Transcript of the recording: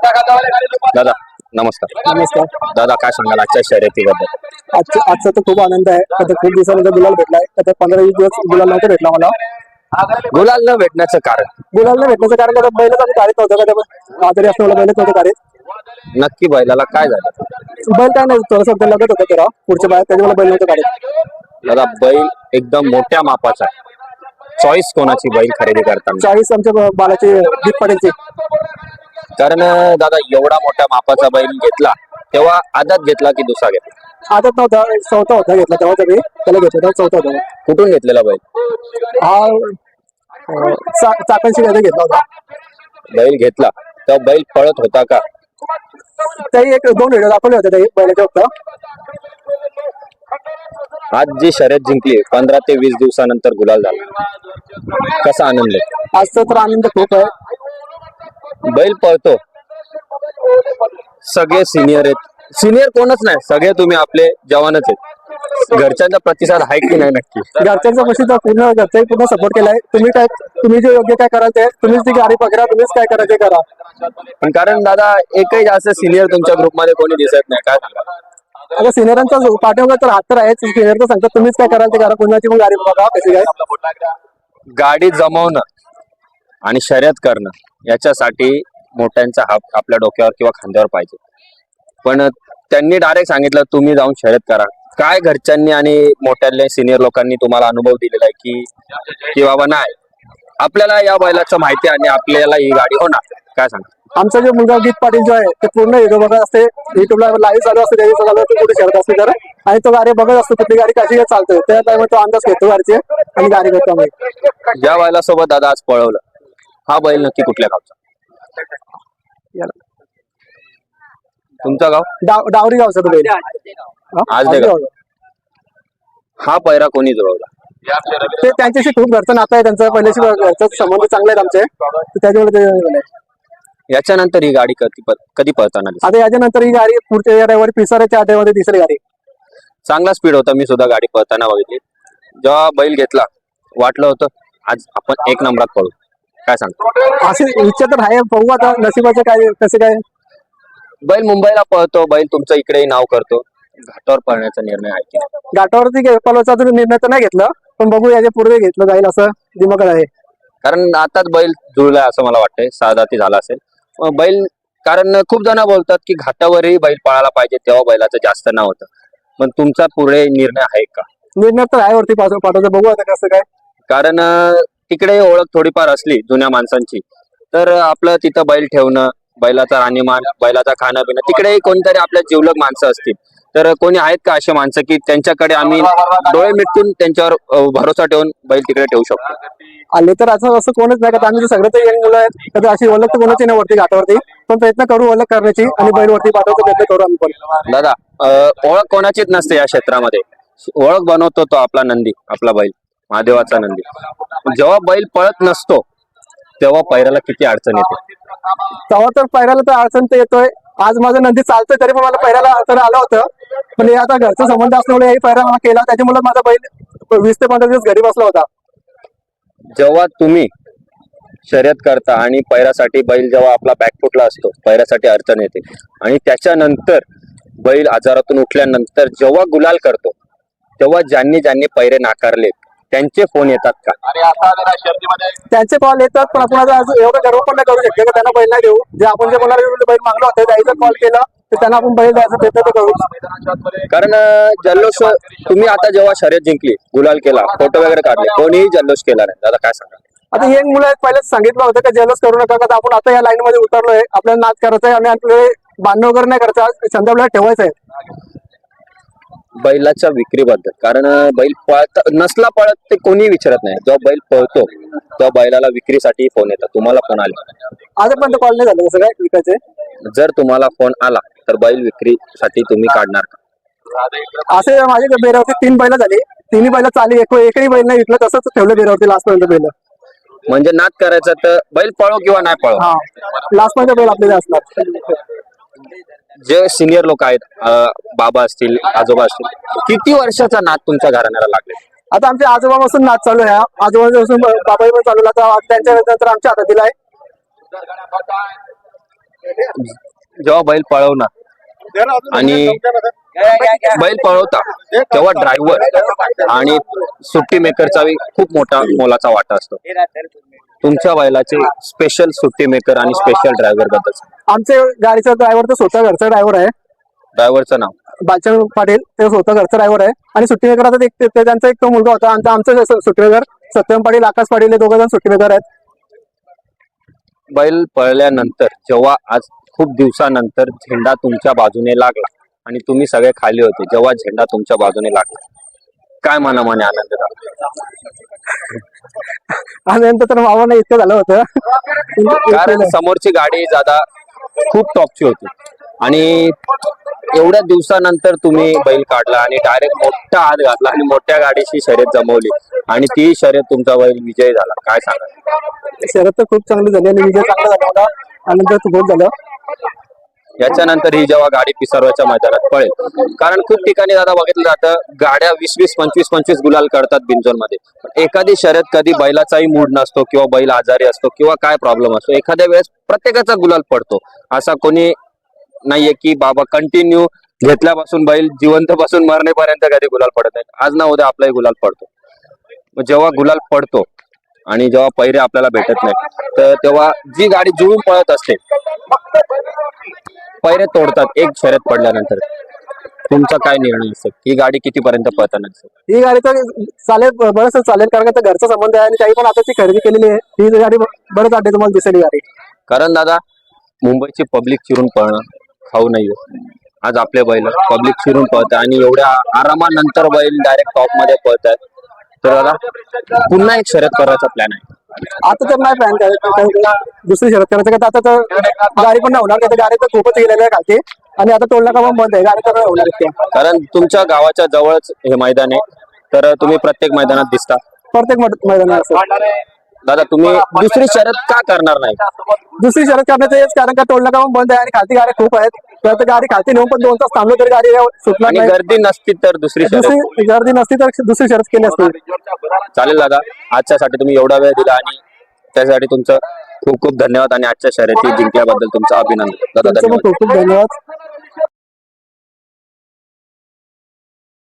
दादा नमस्कार. नमस्कार दादा काय सांगाल आजच्या शर्यतीबद्दल? आजचा आजचा तर खूप आनंद आहे. आता खूप दिवसानंतर गुलाल भेटलाय. आता पंधरा वीस दिवस गुलाल नव्हता भेटला मला. गुलाल न भेटण्याचं कारण? गुलाल नाही भेटण्याचं कारण आता बैलच आम्ही काढत नव्हतं का त्या आजारी असल्यामुळे बैलच नव्हतं काढत. नक्की बैलाला काय झालं? बैल काय नाही थोडंसं ते लगत होतं तेव्हा पुढच्या बाहेर त्याच्यामुळे बैल नव्हतं काढत. दादा बैल एकदम मोठ्या मापाचा चॉईस कोणाची बैल खरेदी करताना? चाळीस आमच्या बालाची दीप पटेलची कारण दादा एवढा मोठ्या मापाचा बैल घेतला तेव्हा आदात घेतला की दुसरा घेतला? आदत नव्हता चौथा होता घेतला तेव्हा तरी त्याला घेतला तेव्हा चौथा होता. कुठून घेतलेला बैल? हा अं, चा- चाकणशी घेतला होता. बैल घेतला. तेव्हा बैल पळत होता का? त्याही एक दोन व्हिडिओ दाखवले होते त्याही बैलाच्या फक्त. आज जी शर्यत जिंकली पंधरा ते वीस दिवसानंतर गुलाल झाला. कसा आनंद आहे? आजचा तर आनंद खूप आहे. बैल पळतो. सगळे सिनियर आहेत. सिनियर कोणच नाही. सगळे तुम्ही आपले जवानच आहेत. घरच्यांचा प्रतिसाद आहे की नाही नक्की? घरच्यांचा तर पूर्ण घरचाही पूर्ण सपोर्ट केलाय. तुम्ही काय तुम्ही जे योग्य काय कराल ते तुम्हीच ती गाडी पकडा तुम्हीच काय करा ते करा. पण कारण दादा एकही जास्त सिनियर तुमच्या ग्रुपमध्ये कोणी दिसत नाही. काय सांगा आता सिनियरांचा पाठीमागे तर हात तर आहेच. सिनियर तर सांगतात तुम्हीच काय कराल ते करा. कोणाची पण गाडी बघा कशी काय गाडी जमवणं. आणि शर्यत करणं याच्यासाठी मोठ्यांचा हात आपल्या डोक्यावर किंवा खांद्यावर पाहिजे. पण त्यांनी डायरेक्ट सांगितलं तुम्ही जाऊन शर्यत करा. काय घरच्यांनी आणि मोठ्याले सिनियर लोकांनी तुम्हाला अनुभव दिलेला आहे की की बाबा नाही. आपल्याला या बैलाचं माहिती आणि आपल्याला ही गाडी होणार. काय सांगा? आमचा जो मुलगा गीत पाटील जो आहे ते पूर्ण बघत असते. युट्यूबला लाईव्ह चालू असते त्याची चालू असते कुठे शर्यत असते तर. आणि तो गाडी बघत असतो कुठली गाडी कशी चालते. त्या टाइम तो अंदाज घेतो गाडीचे आणि गाडी घेतो आम्ही. ज्या बैलासोबत दादा आज पळवलं. हा बैल नक्की कुठल्या गावचा? याला. तुमचं गाव? डाव- डावरी गावचा तो बैल. हा? आज. हा पैरा कोणी जुळवला? ते त्यांच्याशी खूप घरचं नातं आहे त्यांचं. पहिल्याशी घरचं संबंध चांगले आहेत आमचे. तर त्याच्यामुळे. याच्यानंतर ही गाडी कधी कधी पळताना दिसली? आता याच्यानंतर ही गाडी पुढच्या या ड्रायव्हर पिसाऱ्याच्या आठवड्यामध्ये तिसरी गाडी. चांगला स्पीड होता. मी सुद्धा गाडी पळताना बघितली. जेव्हा बैल घेतला वाटलं होतं आज आपण एक नंबरात पळू. काय सांगतो? अशी इच्छा तर आहे बघू आता नशिबाचं काय कसं काय? बैल मुंबईला पळतो बैल तुमचं इकडेही नाव करतो. घाटावर पळण्याचा निर्णय आहे की नाही? घाटावरती गे- पलवाचा अजून निर्णय तर नाही घेतला पण बघू याच्यापुढे घेतलं जाईल असं दिमाग आहे. कारण आताच बैल जुळलाय असं मला वाटतंय साधाती झाला असेल. अं बैल कारण खूप जण बोलतात की घाटावरही बैल पळायला पाहिजे तेव्हा बैलाचं जास्त नाव होतं. पण तुमचा पुढे निर्णय आहे का? निर्णय तर आहे वरती पाठव- पाठवायचं बघू आता कसं काय. कारण अं, तिकडे ओळख थोडीफार असली जुन्या माणसांची तर आपलं तिथं बैल ठेवणं बैलाचा राहणीमान बैलाचा खाणं पिणं तिकडेही कोणतरी आपल्या जिवलग माणसं असतील. तर कोणी आहेत का असे माणसं की त्यांच्याकडे आम्ही डोळे मिटून त्यांच्यावर भरोसा ठेवून बैल तिकडे ठेवू शकतो? आले तर असं असं कोणच नाही का आम्ही सगळे तर यंग मुलं आहेत. तर अशी ओळख तर कोणाची नाही वरती घाटावरती. पण प्रयत्न करू ओळख करण्याची आणि बैल वरती पाठवायचा प्रयत्न करू आम्ही पण. दादा ओळख कोणाचीच नसते या क्षेत्रामध्ये. ओळख बनवतो तो आपला नंदी आपला बैल. महादेवाचा नंदी. जेव्हा बैल पळत नसतो तेव्हा पैराला किती अडचण येते? तेव्हा तर पैराला तर अडचण तर येतोय. आज माझं नंदी चालतोय तरी पण मला पैराला तर आलं होतं. पण हे आता घरचा संबंध असल्यामुळे हे पैरा मला केला. त्याच्यामुळे माझा बैल वीस ते पंधरा दिवस घरी बसला होता. जेव्हा तुम्ही शर्यत करता आणि पैरासाठी बैल जेव्हा आपला बॅकफुटला असतो पैरासाठी अडचण येते. आणि त्याच्यानंतर बैल आजारातून उठल्यानंतर जेव्हा गुलाल करतो तेव्हा ज्यांनी ज्यांनी पैरे नाकारले त्यांचे फोन येतात का? त्यांचे कॉल येतात पण आपण आता एवढं गर्व पण नाही करू शकतो की त्यांना बैल नाही देऊ. जे आपण जे कोणाला बैल मागलो होतं त्याचा कॉल केला तर त्यांना आपण बैल द्यायचा तर करू. कारण जल्लोष तुम्ही आता जेव्हा शर्यत जिंकली गुलाल केला फोटो वगैरे काढले कोणीही जल्लोष केला नाही. दादा काय सांगा आता हे मुलं पहिलेच सांगितलं होतं की जेलस करू नका का आपण आता या लाईन मध्ये उतरलोय आपल्याला नाच करायचा आहे आणि आपले बांधणं वगैरे नाही करायचं छंद आपल्याला ठेवायचा आहे. बैलाच्या विक्रीबद्दल. कारण बैल पळत नसला पळत ते कोणी विचारत नाही. जेव्हा बैल पळतो तेव्हा बैलाला विक्रीसाठी फोन येतात. तुम्हाला फोन आले? आजपर्यंत कॉल नाही झालं कसं काय विकायचे? जर तुम्हाला फोन आला तर बैल विक्रीसाठी तुम्ही काढणार का? असे माझ्या बेरावरती तीन बैल झाली. तिन्ही बैल चालली एक एकही बैल नाही विकलं तसंच ठेवलं बेरावरती लास्ट पर्यंत बैल. म्हणजे नाद करायचं तर बैल पळो किंवा नाही पळो? लास्ट पर्यंत बैल आपल्याला असणार. जे सिनियर लोक आहेत बाबा असतील आजोबा असतील किती वर्षाचा नाद तुमच्या घराण्याला लागले? आता आमच्या आजोबापासून नाच चालू आहे आजोबापासून बाबाई पण चालू आहे. आता त्यांच्या नंतर आमच्या हातात दिलाय. जेव्हा बैल पळवणार आणि बैल पळवता तेव्हा ड्रायव्हर आणि सुट्टी मेकरचा खूप मोठा मोलाचा वाटा असतो. तुमच्या बैलाचे स्पेशल सुट्टी मेकर आणि स्पेशल ड्रायव्हरबद्दल आमचे गाडीचा ड्रायव्हर तर स्वतः घरचा ड्रायव्हर आहे. ड्रायव्हरचं नाव? बालचंद पाटील ते स्वतः घरचा ड्रायव्हर आहे. आणि सुट्टी मेकर आता एक- ते- त्यांचा एक तो मुलगा होता. आणि आमचं सुट्टी मेकर सत्यम पाटील आकाश पाटील हे दोघं जण सुट्टी मेकर आहेत. बैल पळल्यानंतर जेव्हा आज खूप दिवसानंतर झेंडा तुमच्या बाजूने लागला आणि तुम्ही सगळे खाली होते. जेव्हा झेंडा तुमच्या बाजूने लागला. काय मनामाने आनंद झाला? नंतर तर मावानं इतकं झालं होतं. कारण समोरची गाडी दादा खूप टॉपची होती. आणि एवढ्या दिवसानंतर तुम्ही बैल काढला आणि डायरेक्ट मोठा हात घातला आणि मोठ्या गाडीची शर्यत जमवली. आणि ती शर्यत तुमचा बैल विजय झाला. काय सांगा शरद तर खूप चांगली झाली आणि विजय चांगला झाला. आनंद खूप झालं. याच्यानंतर ही जेव्हा गाडी पिसारवाच्या मैदानात पळेल. कारण खूप ठिकाणी दादा बघितलं जातं गाड्या वीस वीस पंचवीस पंचवीस गुलाल करतात बिंजोरमध्ये पण एखादी शर्यत कधी बैलाचाही मूड नसतो किंवा बैल आजारी असतो किंवा काय प्रॉब्लेम असतो एखाद्या वेळेस प्रत्येकाचा गुलाल पडतो. असा कोणी नाहीये की बाबा कंटिन्यू घेतल्यापासून बैल जिवंत पासून मरणेपर्यंत कधी गुलाल पडत नाही आज ना उद्या आपलाही गुलाल पडतो. जेव्हा गुलाल पडतो आणि जेव्हा पैरे आपल्याला भेटत नाही तर तेव्हा जी गाडी जुळून पळत असते पैरे तोडतात एक शर्यत पडल्यानंतर. तुमचा काय निर्णय असेल ही गाडी कितीपर्यंत पळताना असेल ही गाडी तर चालेल बरंच चालेल कारण का घरचा संबंध आहे आणि काही पण आता ती खरेदी केलेली आहे. ही गाडी बरंच अड्डे तुम्हाला दिसेल ही गाडी. कारण दादा मुंबईची पब्लिक चिरून पळणं खाऊ नाहीये. आज आपले बैल पब्लिक चिरून पळत आणि एवढ्या आरामानंतर बैल डायरेक्ट टॉपमध्ये पळत आहेत तर दादा पुन्हा एक शर्यत करायचा प्लॅन आहे. आता तर नाही प्लॅन करायचं. दुसरी शरद करायचं का? आता तर गाडी पण नाही होणार का गाडी तर खूपच गेलेली आहे खालती. आणि आता टोल नाका बंद आहे गाडी तर होणार. कारण तुमच्या गावाच्या जवळच हे मैदान आहे. तर तुम्ही प्रत्येक मैदानात दिसता. प्रत्येक मैदानात. दादा तुम्ही दुसरी शर्यत का करणार नाही? दुसरी शरद करण्याचं हेच कारण का टोल नाका बंद आहे आणि खालती गाड्या खूप आहेत. तर आता गाडी खालती नेऊन पण दोन तास थांबलो तरी गाडी सुटणार आणि नाही. गर्दी नसती तर दुसरी गर्दी नसती तर दुसरी शरद केली असती. चालेल दादा आजच्यासाठी तुम्ही एवढा वेळ दिला आणि त्यासाठी तुमचं खूप खूप धन्यवाद आणि आजच्या शर्यती जिंकल्याबद्दल तुमचं अभिनंदन. दादा तुमचं पण धन्यवाद. खूप खूप धन्यवाद.